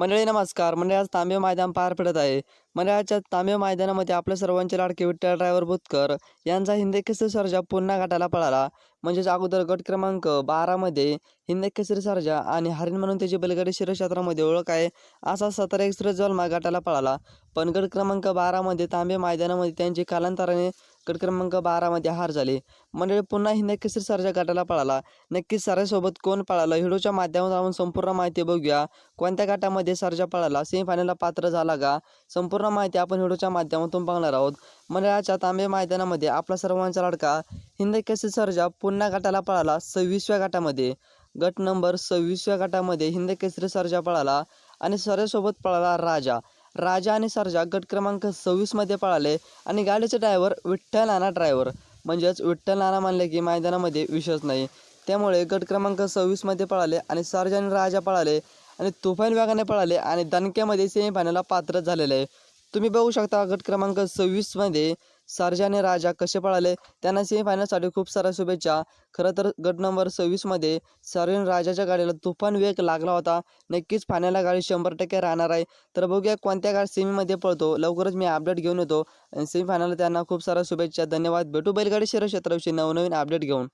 मंडळी नमस्कार. मंडळी आज तांबे मैदान पार पडत आहे. मंडळाच्या तांबे मैदानामध्ये आपल्या सर्वांचे लाडके विठ्ठल ड्रायव्हर भुतकर यांचा हिंदी केसरी सर्जा पुन्हा गटाला पळाला. म्हणजेच अगोदर गट क्रमांक बारामध्ये हिंदी केसरी सर्जा आणि हरिण म्हणून त्याची बलगडी शिरक्षेत्रामध्ये ओळख आहे असा सतरा एक्सप्रेस जलमा गटाला पळाला. पण गट क्रमांक बारामध्ये तांबे मैदानामध्ये त्यांची कालांतराने गट क्रमांक बारामध्ये हार झाले. मंडळी पुन्हा ही नक्की सरच्या गटाला पळाला. नक्कीच सर्जासोबत कोण पळाला? हिडोच्या माध्यमातून आपण संपूर्ण माहिती बघूया. कोणत्या गटामध्ये सरजा पळाला? सेमीफायनलला पात्र झाला का? संपूर्ण माहिती आपण हिडोच्या माध्यमातून बघणार आहोत. मंडळाच्या तांबे मैदानामध्ये आपला सर्वांचा लाडका हिंद केसरी सर्जा पुन्हा गटाला पळाला सव्वीसव्या गटामध्ये गट नंबर सव्वीसव्या गटामध्ये हिंद केसरी सरजा पळाला आणि सर्जासोबत पळाला राजा. राजा आणि सरजा गट क्रमांक सव्वीसमध्ये पळाले आणि गाडीचे ड्रायव्हर विठ्ठल नाना ड्रायव्हर म्हणजेच विठ्ठल नाना म्हणले की मैदानामध्ये विषयच नाही. त्यामुळे गट क्रमांक सव्वीसमध्ये पळाले आणि सरजा आणि राजा पळाले आणि तुफान वेगाने पळाले आणि दणक्यामध्ये सेमीफायनलला पात्र झालेले. आहे तुम्ही बघू शकता गट क्रमांक सव्वीसमध्ये सारजा आणि राजा कसे पळाले? त्यांना सेमीफायनलसाठी खूप साऱ्या शुभेच्छा. खरं तर गट नंबर सव्वीसमध्ये सर्जा आणि राजाच्या गाडीला तुफान वेग लागला होता. नक्कीच फायनलला गाडी शंभर टक्के राहणार आहे. तर बघूया कोणत्या गाडी सेमीमध्ये पळतो. लवकरच मी अपडेट घेऊन येतो. आणि सेमीफायनलला त्यांना खूप साऱ्या शुभेच्छा. धन्यवाद. भेटू बैलगाडी शहर क्षेत्राविषयी नवनवीन अपडेट घेऊन.